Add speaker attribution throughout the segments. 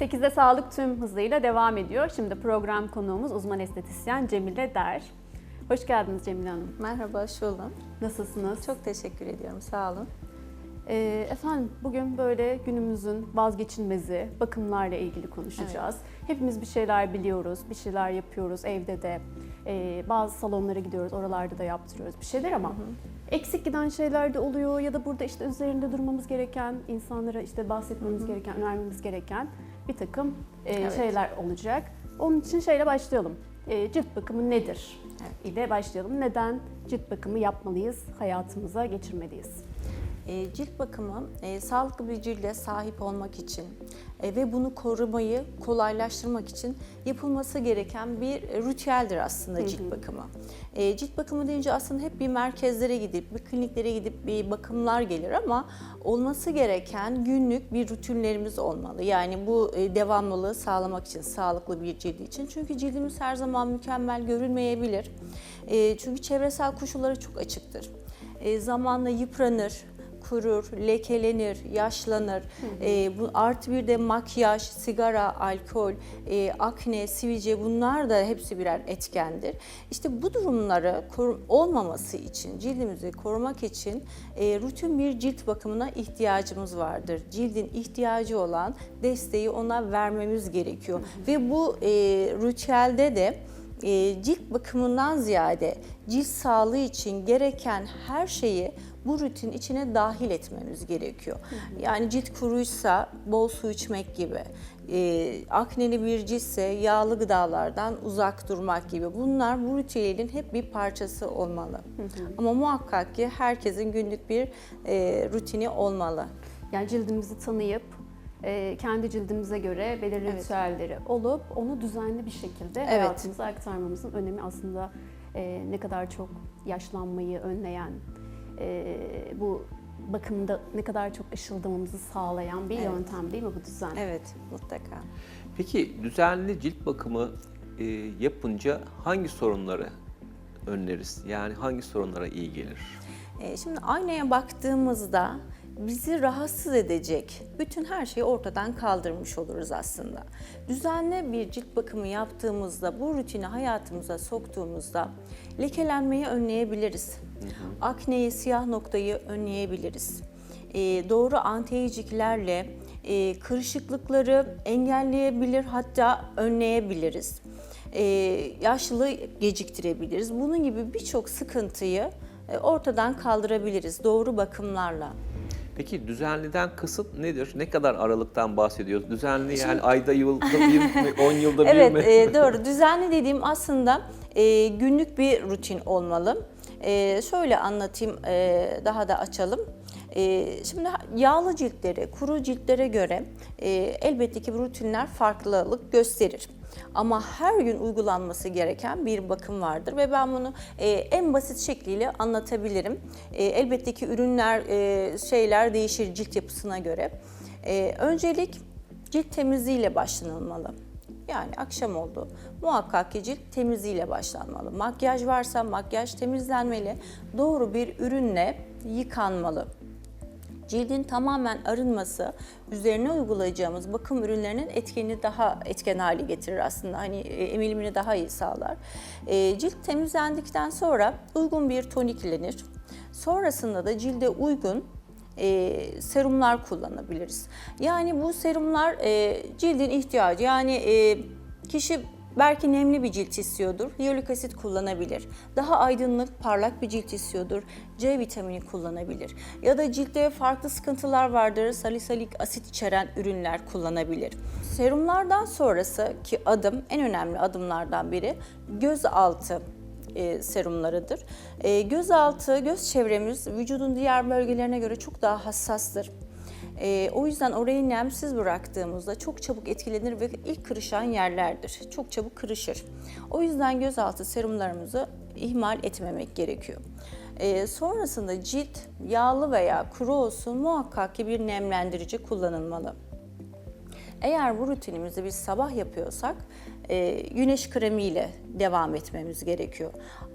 Speaker 1: 8'de sağlık tüm hızıyla devam ediyor. Şimdi program konuğumuz uzman estetisyen Cemile Der. Hoş geldiniz Cemile Hanım.
Speaker 2: Merhaba, hoş buldum.
Speaker 1: Nasılsınız?
Speaker 2: Çok teşekkür ediyorum, sağ olun.
Speaker 1: Ee, efendim bugün böyle günümüzün vazgeçilmezi bakımlarla ilgili konuşacağız. Hepimiz bir şeyler biliyoruz, bir şeyler yapıyoruz evde de. Ee, bazı salonlara gidiyoruz, oralarda da yaptırıyoruz bir şeyler ama eksik giden şeyler de oluyor ya da burada işte üzerinde durmamız gereken, insanlara işte bahsetmemiz gereken, önermemiz gereken bir takım e,
Speaker 2: Evet.
Speaker 1: şeyler olacak. Onun için şeyle başlayalım. Ee, cilt bakımı nedir?
Speaker 2: Evet.
Speaker 1: ile başlayalım. Neden cilt bakımı yapmalıyız, hayatımıza geçirmeliyiz?
Speaker 2: E, cilt bakımı e, sağlıklı bir cilde sahip olmak için e, ve bunu korumayı kolaylaştırmak için yapılması gereken bir ritüeldir aslında cilt bakımı. E, cilt bakımı deyince aslında hep bir merkezlere gidip, bir kliniklere gidip bir bakımlar gelir ama olması gereken günlük bir rutinlerimiz olmalı. Yani bu devamlılığı sağlamak için, sağlıklı bir cilt için. Çünkü cildimiz her zaman mükemmel görünmeyebilir. Çünkü çevresel koşullara çok açıktır. Zamanla yıpranır, kurur, lekelenir, yaşlanır. E, bu artı bir de makyaj, sigara, alkol, e, akne, sivilce bunlar da hepsi birer etkendir. İşte bu durumları olmaması için, cildimizi korumak için e, rutin bir cilt bakımına ihtiyacımız vardır. Cildin ihtiyacı olan desteği ona vermemiz gerekiyor. Ve bu e, ritüelde de e, cilt bakımından ziyade cilt sağlığı için gereken her şeyi bu rutin içine dahil etmemiz gerekiyor. Yani cilt kuruysa bol su içmek gibi, e, akneli bir ciltse yağlı gıdalardan uzak durmak gibi bunlar bu ritüelin hep bir parçası olmalı. Ama muhakkak ki herkesin günlük bir e, rutini olmalı.
Speaker 1: Yani cildimizi tanıyıp e, kendi cildimize göre belirli
Speaker 2: Evet.
Speaker 1: ritüelleri olup onu düzenli bir şekilde
Speaker 2: Evet.
Speaker 1: hayatımıza aktarmamızın önemi aslında e, ne kadar çok yaşlanmayı önleyen, e, bu bakımda ne kadar çok ışıldamamızı sağlayan bir
Speaker 2: Evet.
Speaker 1: yöntem değil mi bu düzen?
Speaker 2: Evet, mutlaka.
Speaker 3: Peki düzenli cilt bakımı e, yapınca hangi sorunları önleriz? Yani hangi sorunlara iyi gelir?
Speaker 2: E, Şimdi aynaya baktığımızda bizi rahatsız edecek bütün her şeyi ortadan kaldırmış oluruz aslında. Düzenli bir cilt bakımı yaptığımızda, bu rutini hayatımıza soktuğumuzda lekelenmeyi önleyebiliriz. Akneyi, siyah noktayı önleyebiliriz. E, doğru anti-aging'lerle e, kırışıklıkları engelleyebilir hatta önleyebiliriz. E, yaşlılığı geciktirebiliriz. Bunun gibi birçok sıkıntıyı e, ortadan kaldırabiliriz doğru bakımlarla.
Speaker 3: Peki düzenliden kasıt nedir? Ne kadar aralıktan bahsediyoruz? Düzenli yani ayda yılda bir mi, 10 yılda bir
Speaker 2: Evet
Speaker 3: mi?
Speaker 2: e, doğru. Düzenli dediğim aslında e, günlük bir rutin olmalı. E, şöyle anlatayım e, daha da açalım. E, şimdi yağlı ciltlere, kuru ciltlere göre e, elbette ki rutinler farklılık gösterir. Ama her gün uygulanması gereken bir bakım vardır ve ben bunu e, en basit şekliyle anlatabilirim. E, elbette ki ürünler, şeyler değişir cilt yapısına göre. Öncelik cilt temizliğiyle başlanılmalı. Yani akşam oldu. Muhakkak ki cilt temizliğiyle başlanmalı. Makyaj varsa makyaj temizlenmeli. Doğru bir ürünle yıkanmalı. Cildin tamamen arınması üzerine uygulayacağımız bakım ürünlerinin etkenini daha etken hale getirir aslında. Hani e, emilimini daha iyi sağlar. E, cilt temizlendikten sonra uygun bir toniklenir. Sonrasında da cilde uygun e, serumlar kullanabiliriz. Yani bu serumlar e, cildin ihtiyacı. Yani e, kişi belki nemli bir cilt istiyordur. Hyaluronik asit kullanabilir. Daha aydınlık, parlak bir cilt istiyordur. C vitamini kullanabilir. Ya da ciltte farklı sıkıntılar vardır. Salisylik asit içeren ürünler kullanabilir. Serumlardan sonrası ki adım en önemli adımlardan biri göz altı e, serumlarıdır. E, göz altı, göz çevremiz vücudun diğer bölgelerine göre çok daha hassastır. E, o yüzden orayı nemsiz bıraktığımızda çok çabuk etkilenir ve ilk kırışan yerlerdir. Çok çabuk kırışır. O yüzden gözaltı serumlarımızı ihmal etmemek gerekiyor. E, sonrasında cilt yağlı veya kuru olsun muhakkak ki bir nemlendirici kullanılmalı. Eğer bu rutinimizi biz sabah yapıyorsak e, güneş kremiyle devam etmemiz gerekiyor.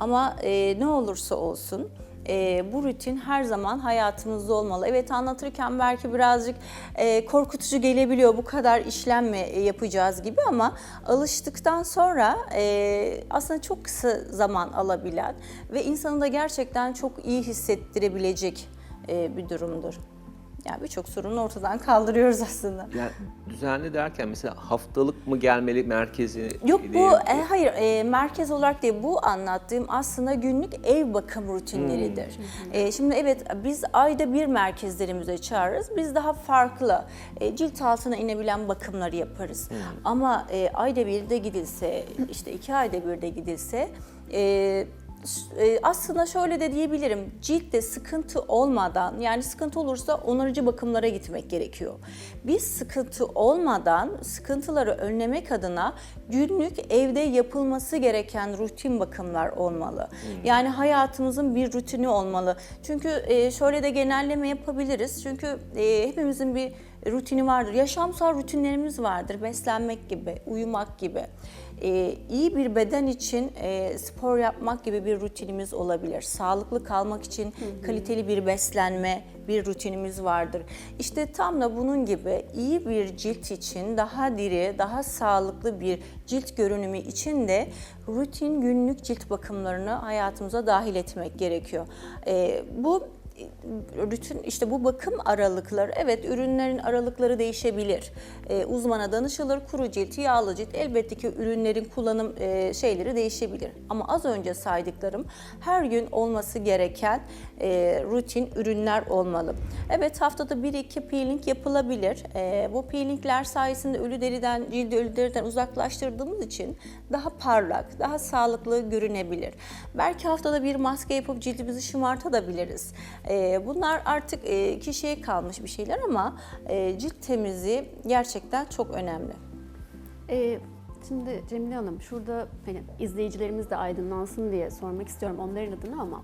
Speaker 2: Ama e, ne olursa olsun e, bu rutin her zaman hayatımızda olmalı. Evet anlatırken belki birazcık e, korkutucu gelebiliyor bu kadar işlem mi e, yapacağız gibi ama alıştıktan sonra e, aslında çok kısa zaman alabilen ve insanı da gerçekten çok iyi hissettirebilecek e, bir durumdur. Yani birçok sorunu ortadan kaldırıyoruz aslında.
Speaker 3: Yani düzenli derken mesela haftalık mı gelmeli merkezi?
Speaker 2: Yok bu
Speaker 3: diye-
Speaker 2: e, hayır e, merkez olarak değil bu anlattığım aslında günlük ev bakım rutinleridir. E, şimdi evet biz ayda bir merkezlerimize çağırırız. Biz daha farklı e, cilt altına inebilen bakımları yaparız. Ama e, ayda bir de gidilse işte iki ayda bir de gidilse e, aslında şöyle de diyebilirim. Ciltte sıkıntı olmadan yani sıkıntı olursa onarıcı bakımlara gitmek gerekiyor. Biz sıkıntı olmadan sıkıntıları önlemek adına günlük evde yapılması gereken rutin bakımlar olmalı. Yani hayatımızın bir rutini olmalı. Çünkü e, şöyle de genelleme yapabiliriz. Çünkü e, hepimizin bir rutini vardır. Yaşamsal rutinlerimiz vardır. Beslenmek gibi, uyumak gibi. Ee, iyi bir beden için e, spor yapmak gibi bir rutinimiz olabilir. Sağlıklı kalmak için kaliteli bir beslenme, bir rutinimiz vardır. İşte tam da bunun gibi iyi bir cilt için daha diri, daha sağlıklı bir cilt görünümü için de rutin günlük cilt bakımlarını hayatımıza dahil etmek gerekiyor. Ee, bu rutin işte bu bakım aralıkları evet ürünlerin aralıkları değişebilir. Ee, uzmana danışılır. Kuru cilt, yağlı cilt elbette ki ürünlerin kullanım e, şeyleri değişebilir. Ama az önce saydıklarım her gün olması gereken e, rutin ürünler olmalı. Evet haftada 1-2 peeling yapılabilir. E, bu peelingler sayesinde ölü deriden, cildi ölü deriden uzaklaştırdığımız için daha parlak, daha sağlıklı görünebilir. Belki haftada bir maske yapıp cildimizi şımartabiliriz. Ee, bunlar artık e, kişiye kalmış bir şeyler ama e, cilt temizliği gerçekten çok önemli.
Speaker 1: Ee, şimdi Cemile Hanım şurada hani izleyicilerimiz de aydınlansın diye sormak istiyorum onların adına ama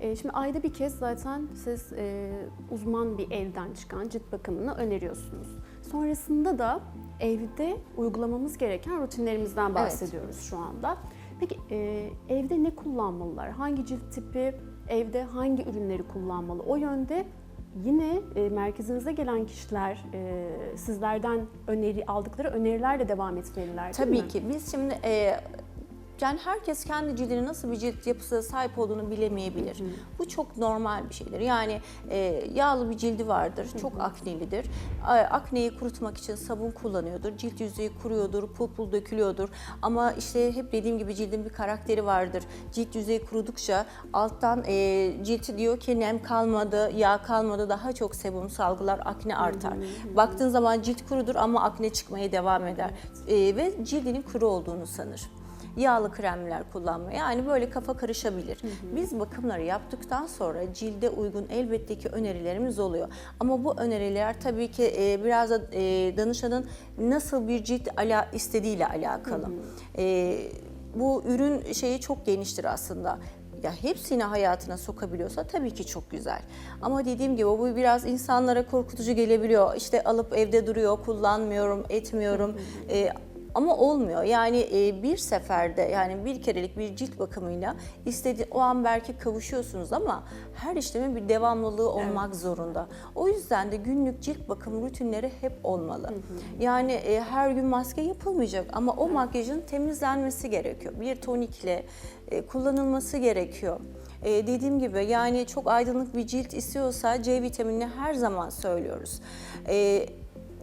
Speaker 1: e, şimdi ayda bir kez zaten siz e, uzman bir elden çıkan cilt bakımını öneriyorsunuz. Sonrasında da evde uygulamamız gereken rutinlerimizden bahsediyoruz şu anda. Peki e, evde ne kullanmalılar? Hangi cilt tipi evde hangi ürünleri kullanmalı? O yönde Yine e, merkezinize gelen kişiler e, sizlerden öneri aldıkları önerilerle devam etmeliler
Speaker 2: Tabii
Speaker 1: mi?
Speaker 2: ki biz şimdi e, yani herkes kendi cildine nasıl bir cilt yapısına sahip olduğunu bilemeyebilir. Bu çok normal bir şeydir. Yani e, yağlı bir cildi vardır, çok aknelidir. Akneyi kurutmak için sabun kullanıyordur. Cilt yüzeyi kuruyordur, pul pul dökülüyordur. Ama işte hep dediğim gibi cildin bir karakteri vardır. Cilt yüzeyi kurudukça alttan e, cilti diyor ki nem kalmadı, yağ kalmadı, daha çok sebum salgılar, akne artar. Baktığın zaman cilt kurudur ama akne çıkmaya devam eder. E, ve cildinin kuru olduğunu sanır yağlı kremler kullanma. Yani böyle kafa karışabilir. Biz bakımları yaptıktan sonra cilde uygun elbette ki önerilerimiz oluyor. Ama bu öneriler tabii ki e, biraz da e, danışanın nasıl bir cilt ala istediğiyle alakalı. E, bu ürün şeyi çok geniştir aslında ya hepsini hayatına sokabiliyorsa tabii ki çok güzel. Ama dediğim gibi bu biraz insanlara korkutucu gelebiliyor. İşte alıp evde duruyor, kullanmıyorum, etmiyorum. Ee, ama olmuyor. Yani e, bir seferde yani bir kerelik bir cilt bakımıyla istediği o an belki kavuşuyorsunuz ama her işlemin bir devamlılığı olmak zorunda. O yüzden de günlük cilt bakım rutinleri hep olmalı. Yani e, her gün maske yapılmayacak ama o makyajın temizlenmesi gerekiyor. Bir tonikle e, kullanılması gerekiyor. E, dediğim gibi yani çok aydınlık bir cilt istiyorsa C vitaminini her zaman söylüyoruz. E,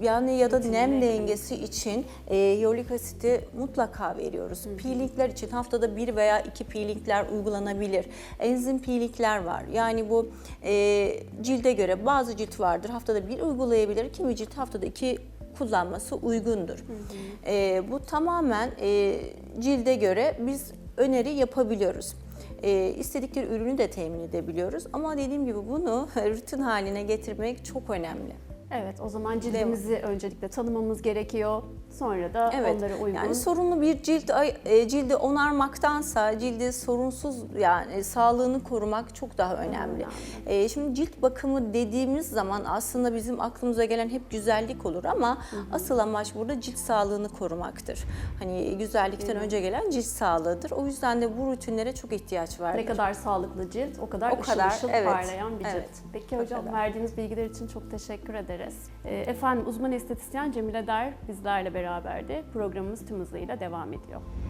Speaker 2: yani ya da nem dengesi için e, hyaluronik asiti mutlaka veriyoruz. Peelingler için haftada bir veya iki peelingler uygulanabilir. Enzim peelingler var. Yani bu e, cilde göre bazı cilt vardır haftada bir uygulayabilir. Kimi cilt haftada iki kullanması uygundur. E, bu tamamen e, cilde göre biz öneri yapabiliyoruz. E, istedikleri ürünü de temin edebiliyoruz. Ama dediğim gibi bunu rutin haline getirmek çok önemli.
Speaker 1: Evet, o zaman cildimizi öncelikle tanımamız gerekiyor. Sonra da
Speaker 2: Evet.
Speaker 1: onlara uygun.
Speaker 2: Yani sorunlu bir cilt e, cildi onarmaktansa cildi sorunsuz yani sağlığını korumak çok daha önemli. E, şimdi cilt bakımı dediğimiz zaman aslında bizim aklımıza gelen hep güzellik olur ama asıl amaç burada cilt sağlığını korumaktır. Hani güzellikten önce gelen cilt sağlığıdır. O yüzden de bu rutinlere çok ihtiyaç var.
Speaker 1: ne kadar sağlıklı cilt, o kadar
Speaker 2: O
Speaker 1: ışıl
Speaker 2: kadar,
Speaker 1: ışıl
Speaker 2: evet.
Speaker 1: parlayan bir cilt.
Speaker 2: Evet,
Speaker 1: Peki
Speaker 2: o
Speaker 1: hocam
Speaker 2: kadar.
Speaker 1: verdiğiniz bilgiler için çok teşekkür ederiz. Ee, Efendim uzman estetisyen Cemile Der bizlerle beraberdi. Programımız tüm hızıyla devam ediyor.